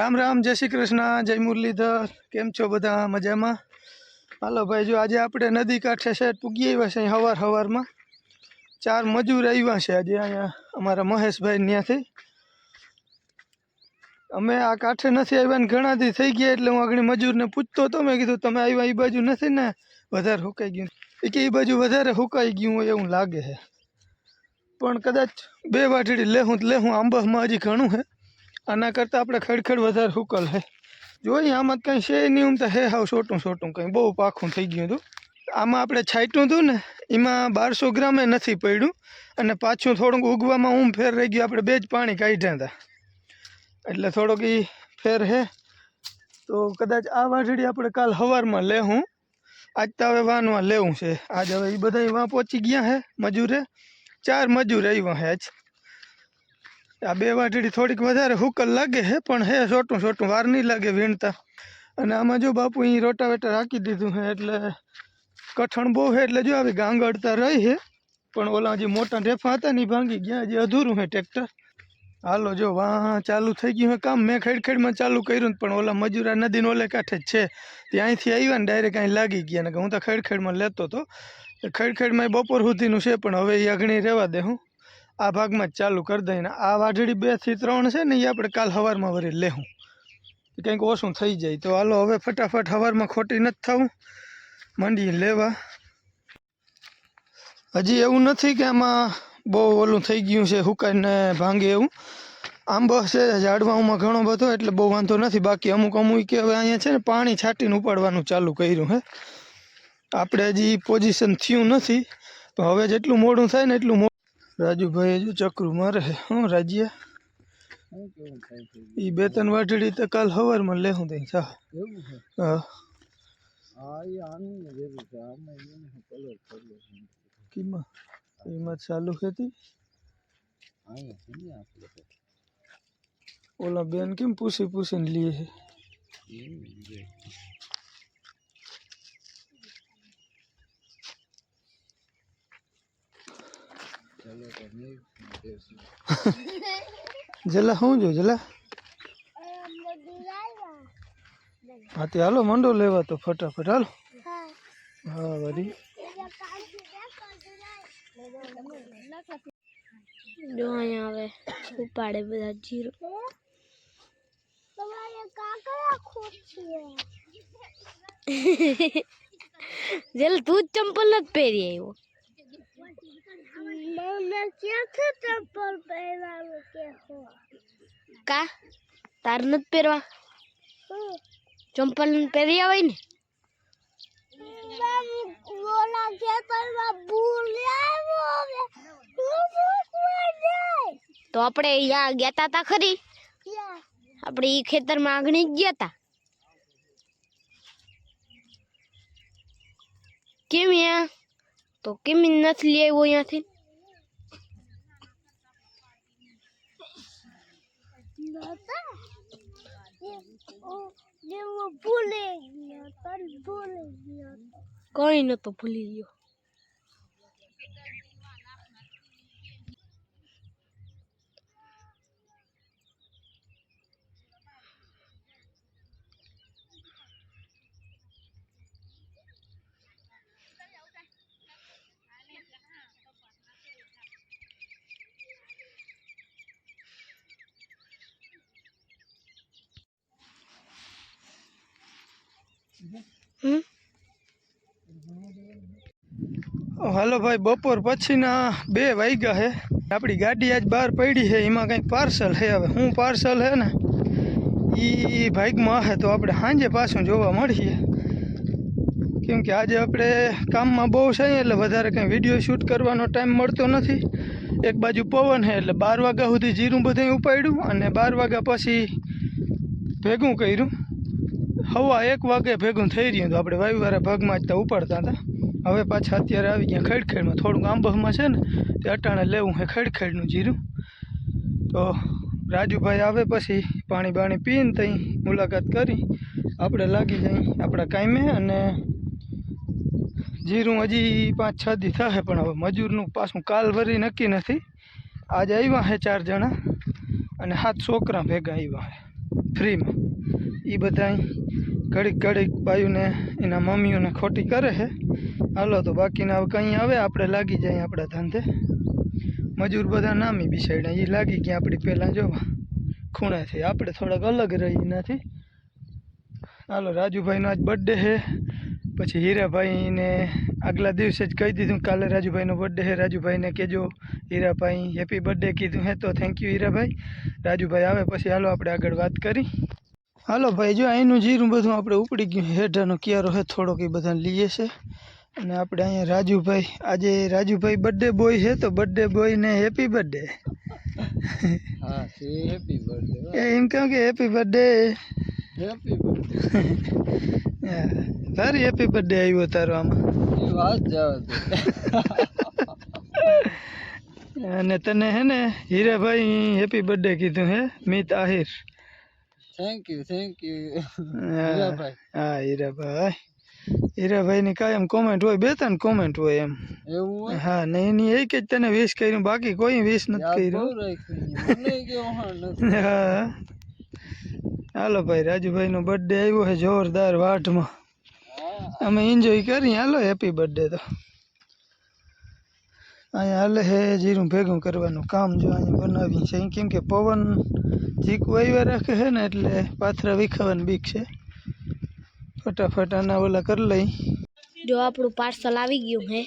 રામ રામ, જય શ્રી કૃષ્ણ, જય મુરલીધર. કેમ છો બધા? મજામાં? હાલો ભાઈ, જો આજે આપણે નદી કાંઠે છે પૂગી આવ્યા છે હવાર હવારમાં. ચાર મજૂર આવ્યા છે આજે અહીંયા અમારા મહેશભાઈ ત્યાંથી અમે આ કાંઠે નથી આવ્યા ને ઘણાથી થઈ ગયા એટલે હું આગળ મજૂરને પૂછતો હતો, મેં કીધું, તમે આવ્યા એ બાજુ નથી ને? વધારે હુકાઈ ગયું. એ કે એ બાજુ વધારે હુકાઈ ગયું હોય એવું લાગે છે. પણ કદાચ બે વાટડી લેહું લેહું આંબામાં હજી ઘણું છે. આના કરતાં આપણે ખડખડ વધારે હુકલ હે. જોઈએ આમાં કંઈ છે નહીં હું તો હે હાવ છોટું છોટું કંઈ. બહુ પાખું થઈ ગયું હતું. આમાં આપણે છાંટ્યું હતું ને, એમાં બારસો ગ્રામે નથી પડ્યું. અને પાછું થોડુંક ઉગવામાં ઊંઘ ફેર રહી ગયું. આપણે બે જ પાણી કાઢ્યા હતા. એટલે થોડોક એ ફેર હે. તો કદાચ આ વાઢડી આપણે કાલ સવારમાં લેવું આજ તો હવે વાનમાં લેવું છે. આજ હવે એ બધા વાં પહોંચી ગયા હે, મજૂરે. ચાર મજૂર આવ્યા હે આજ. આ બે વાટડી થોડીક વધારે હુકલ લાગે છે પણ હે છોટું છોટું, વાર નહીં લાગે વીણતા. અને આમાં જો બાપુ અહીં રોટાવેટર હાકી દીધું છે એટલે કઠણ બહુ છે એટલે જો આવી ગાંગડતા રહી છે પણ ઓલા જે મોટા ઢેફા હતા ને ઈ ભાંગી ગયા હજી અધૂરું છે ટ્રેક્ટર. હાલો જો, વાહ, ચાલુ થઈ ગયું છે કામ. મેં ખેડખેડમાં ચાલુ કર્યું ને, પણ ઓલા મજૂરા નદીને ઓલે કાંઠે જ છે. ત્યાંથી આવ્યા ને ડાયરેક્ટ અહીં લાગી ગયા ને હું તો ખેડખેડમાં લેતો હતો ખેડખેડમાં બપોર સુધીનું છે, પણ હવે એ અગણી રહેવા દે, હું. આ ભાગમાં ચાલુ કરી દઈને આ વાઢડી બેથી ત્રણ છે ને એ આપણે કાલ સવારમાં વળી લેવું કંઈક ઓછું થઈ જાય. તો હાલો, હવે ફટાફટ સવારમાં ખોટી નથી થવું. મંડીએ લેવા. હજી એવું નથી કે આમાં બહુ ઓલું થઈ ગયું છે હુકાઈને ભાંગે એવું. આંબો છે ઝાડવામાં ઘણો બધો, એટલે બહુ વાંધો નથી. બાકી અમુક અમુક કે હવે અહીંયા છે ને, પાણી છાંટીને ઉપાડવાનું ચાલુ કર્યું હે. આપણે હજી પોઝિશન થયું નથી. તો હવે જેટલું મોડું થાય ને એટલું રાજુભાઈ હજુ ચક્રું મારે છે હું રાજ્ય એ બે ત્રણ વાટડી તો કાલ સવારમાં લેવું દઈ ચા હા. કીમાં એમાં ચાલુ હતી ઓલા બેન કેમ પૂછી પૂછીને લીએ છે. જલા, શું જો જલા? હા, તે હાલો, મંડો લેવા તો ફટાફટ, હાલો. હા, વરી. જો અહીંયા હવે ઉપાડે બધા જીરો. જેલ, તું જ ચંપલ નથી પહેરી આવ્યો. કા? તાર નથી પહેરવા? ચંપલ પહેરી આવાય ને? તો આપણે અહીંયા ગયા તા ખરી? આપણે ઈ ખેતરમાં આગળ જ ગયા તા કેમ યા તો કેમ નથી લઈ આવ્યો અહીંયાથી? કઈ નતો ભૂલી ગયો હાલો ભાઈ, બપોર પછીના બે વાગ્યા છે આપણી ગાડી આજ બહાર પડી છે એમાં કંઈક પાર્સલ છે હવે. શું પાર્સલ છે ને એ ભાગમાં હે, તો આપણે સાંજે પાછું જોવા મળીએ. કેમ કે આજે આપણે કામમાં બહુ છે, એટલે વધારે કંઈ વીડિયો શૂટ કરવાનો ટાઈમ મળતો નથી. એક બાજુ પવન છે એટલે બાર વાગ્યા સુધી જીરું બધું ઉપાડ્યું અને બાર વાગ્યા પછી ભેગું કર્યું. હવા એક વાગે ભેગું થઈ રહ્યું હતું. આપણે વાયુવાળા ભાગમાં જ તો ઉપાડતા હતા. હવે પાછા અત્યારે આવી ગયા ખેડખેડમાં. થોડુંક આંબહમાં છે ને, તે અટાણે લેવું છે ખેડખેડનું જીરું. તો રાજુભાઈ આવે પછી પાણી બાણી પીને ત્યાં મુલાકાત કરી. આપણે લાગી જાય આપણા કામે અને જીરું હજી પાંચ છ દી થશે પણ હવે મજૂરનું પાછું કાલ ભરી નક્કી નથી. આજે આવ્યા છે ચાર જણા અને સાત છોકરા ભેગા આવ્યા છે ફ્રીમાં. એ બધા ઘડીક ઘડીક બાયુને, એના મમ્મીઓને ખોટી કરે છે હાલો તો બાકીના હવે કંઈ આવે, આપણે લાગી જાય આપણા ધંધે. મજૂર બધા નામી બિસાડ્યા એ લાગી ગયા આપણી પહેલાં જો ખૂણેથી આપણે થોડાક અલગ રહી નથી. હાલો, રાજુભાઈનો આજ બર્થડે છે પછી હીરાભાઈને આગલા દિવસે જ કહી દીધું, કાલે રાજુભાઈનો બર્થડે છે રાજુભાઈને કહેજો, હીરાભાઈ હેપી બર્થડે કીધું હે, તો થેન્ક યુ હીરાભાઈ. રાજુભાઈ આવે, પછી હાલો આપણે આગળ વાત કરી. હાલો ભાઈ જો અહીંનું જીરું બધું આપણે ઉપડી ગયું. હેઠાનો કિયારો છે થોડોક એ બધા લઈએ છે. અને આપણે અહીંયા રાજુભાઈ આજે રાજુભાઈ બર્થડે બોય છે તો બર્થડે બોયને હેપી બર્થડે હા હેપી બર્થડે એમ કહું કે હેપી બર્થડે હેપી બર્થડે તારી હેપી બર્થડે આવ્યો તારો આમાં. વાત જાવ અને તને હે ને હીરાભાઈ હેપી બર્થડે કીધું હે Mit Ahir. Thank you thank you હા હીરાભાઈ. હીરાભાઈ ની કાયમ કોમેન્ટ હોય બે ત્રણ કોમેન્ટ હોય એમ. એવું હા ને એની એક જ તને વિશ કર્યું બાકી કોઈ વિશ નથી કર્યું. હા. હાલો ભાઈ રાજુભાઈ નો બર્થડે આવ્યો છે જોરદાર વાટમાં. અમે એન્જોય કરી હાલો હેપી બર્થડે તો. અહીંયા હાલે હે, જીરું ભેગું કરવાનું કામ જો અહીંયા બનાવી છે. કેમ કે પવન ચીકું આવ્યા રાખે છે ને, એટલે પાથરા વિખાવાની બીક છે. ફટાફટ આના ઓલા કરી લઈ. જો આપણું પાર્સલ આવી ગયું હે.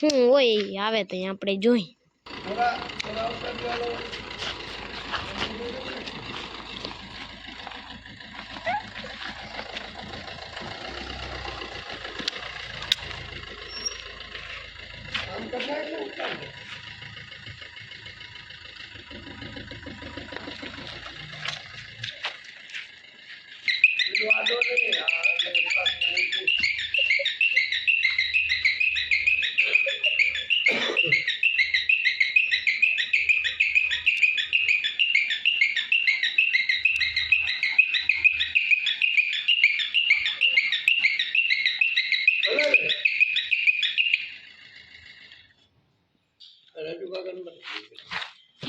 હું હોય આવે તો આપણે જોઈ.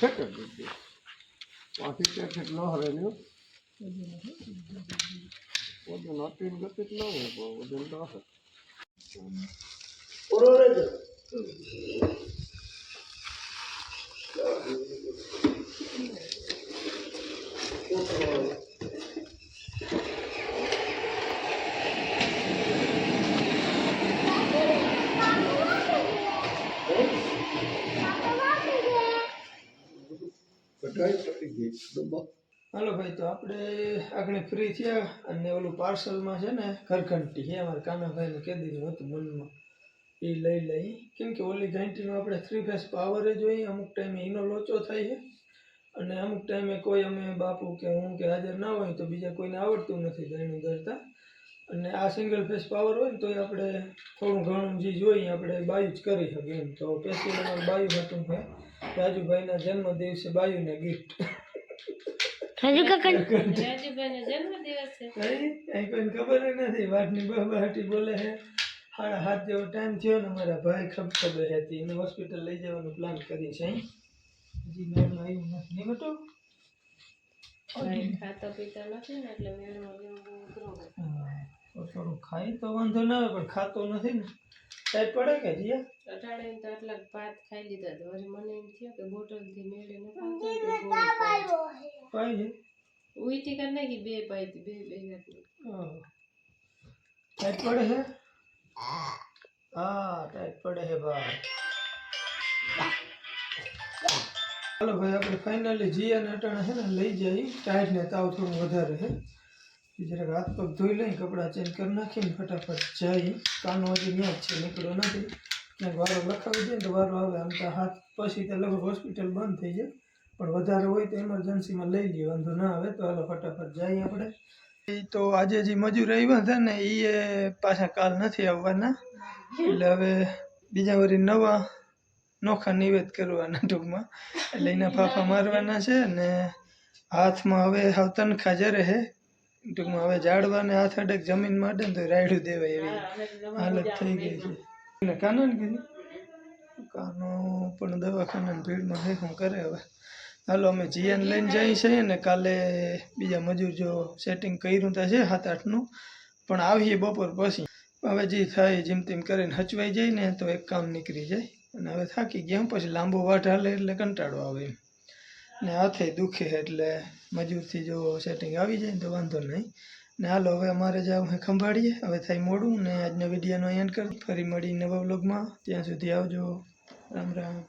બરક કયો તાર બરક તો હાલો ભાઈ, તો આપણે આગળ ફ્રી થયા અને ઓલું પાર્સલમાં છે ને ઘરઘંટી છે, અમારા કાનાભાઈને કહી દીધું હતું મનમાં. એ લઈ લઈ. કેમ કે ઓલી ઘંટીનો આપણે થ્રી ફેસ પાવર જ હોય, અમુક ટાઈમે એનો લોચો થાય છે. અને અમુક ટાઈમે કોઈ અમે બાપુ કે હું કે હાજર ના હોય તો બીજા કોઈને આવડતું નથી ગણું ધરતા અને આ સિંગલ ફેસ પાવર હોય ને તો આપણે થોડું ઘણું જે જોઈએ આપણે બાયું જ કરી શકીએ એમ. તો પેશી અમારું બાયું હતું કે રાજુભાઈના જન્મ દિવસે બાયુને ગિફ્ટ રાજુ કાકા કઈ અહીં કોઈને ખબર નથી. વાટની બહાટી બોલે છે. સાડા હાથ જેવો ટાઈમ થયો ને મારા ભાઈ ખબર હતી. એને હોસ્પિટલ લઈ જવાનું પ્લાન કરી છે. અહીં હજી મેળમાં આવ્યું નથી. નહીં ને એટલે મેળમાં થોડું ખાઈ તો વાંધો ના આવે પણ ખાતો નથી ને. ટાઈટ પડે કે જીયા અટાણે તો આટલા ભાત ખાઈ લીધા તો વળી મને એમ થયું કે બોટલથી મેળે ને પાઈ. છે. ઉઈટી કર નાખી બે પાઈ હતી, બે બે. ટાઈટ પડે છે હા ટાઈટ પડે છે ભાઈ. ચાલો ભાઈ આપણે ફાઇનલી જીયા ને અટાણે છે ને લઈ જાય. ટાઈટ ને તાવ થોડું વધારે છે જરાક હાથ પગ ધોઈ લઈ કપડાં ચેન્જ કરી નાખીને ફટાફટ જઈ કાનો હજી ત્યાં જ છે નીકળ્યો નથી. ક્યાંક વારો લખાવી દે ને તો વારો આવે. આમ તો હાથ પછી તો લગભગ હોસ્પિટલ બંધ થઈ જાય. પણ વધારે હોય તો એમરજન્સીમાં લઈ લઈએ વાંધો ના આવે. તો હાલો ફટાફટ જઈએ આપણે. એ તો આજે જે મજૂર આવ્યા હતા ને એ પાછા કાલ નથી આવવાના. એટલે હવે બીજા વળી નવા નોખા નિવેદ કરવાના ટૂંકમાં. એટલે એના ફાફા મારવાના છે ને હાથમાં હવે હાવ તનખા જ હે. ટૂંકમાં હવે ઝાડવાને હાથ અડક જમીન માટે ને તો રાયડું દેવાય એવી હાલત થઈ ગઈ છે. એને કાનો ને કીધું કાનો પણ દવાખાનાની ભીડમાં હે શું કરે હવે? હાલો અમે જીયાને લઈને જઈએ છીએ ને કાલે બીજા મજૂર જો સેટિંગ કર્યું તો છે સાત આઠનું પણ આવીએ બપોર પછી. હવે જે થાય જેમ તેમ કરીને હચવાઈ જાય ને તો એક કામ નીકળી જાય. અને હવે થાકી ગયા પછી લાંબો વાટ હાલે એટલે કંટાળો આવે એમ. ને હાથે દુખે એટલે મજૂરથી જો સેટિંગ આવી જાય ને તો વાંધો નહીં. ને હાલો, હવે અમારે જાવ ખંભાળીએ. હવે થાય મોડું ને આજનો વિડીયોનો એન્ડ કરી. ફરી મળી નવા વ્લોગમાં ત્યાં સુધી આવજો. રામ રામ.